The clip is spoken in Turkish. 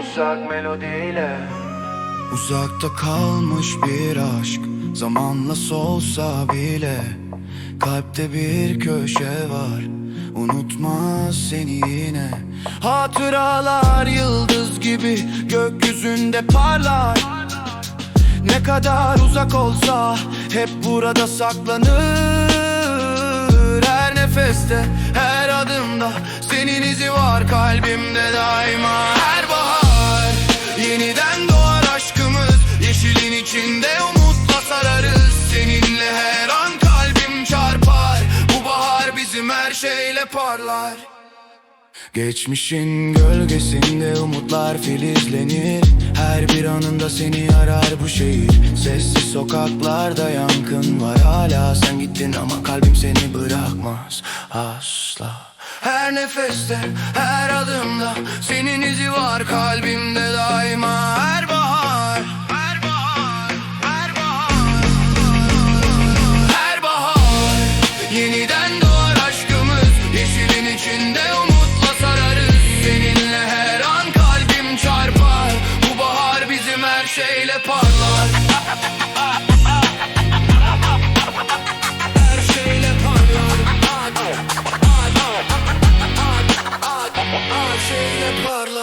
Uzak melodiyle. Uzakta kalmış bir aşk Zamanla solsa bile. Kalpte bir köşe var Unutmaz seni yine. Hatıralar yıldız gibi Gökyüzünde parlar. Ne kadar uzak olsa Hep burada saklanır. Her nefeste Her adımda Senin izi var. Kalbimde daima Yeşilin içinde umutla sararız Seninle her an kalbim çarpar. Bu bahar bizim her şeyle parlar. Geçmişin gölgesinde umutlar filizlenir. Her bir anında seni arar bu şehir. Sessiz sokaklarda yankın var. Hala Sen gittin ama kalbim seni bırakmaz. Asla. Her nefeste, her adımda Senin izi var kalbimde Gününde umutla sararız Seninle her an kalbim çarpar. Bu bahar bizim her şeyle parlar. Her şeyle parlar. Her şeyle parlar.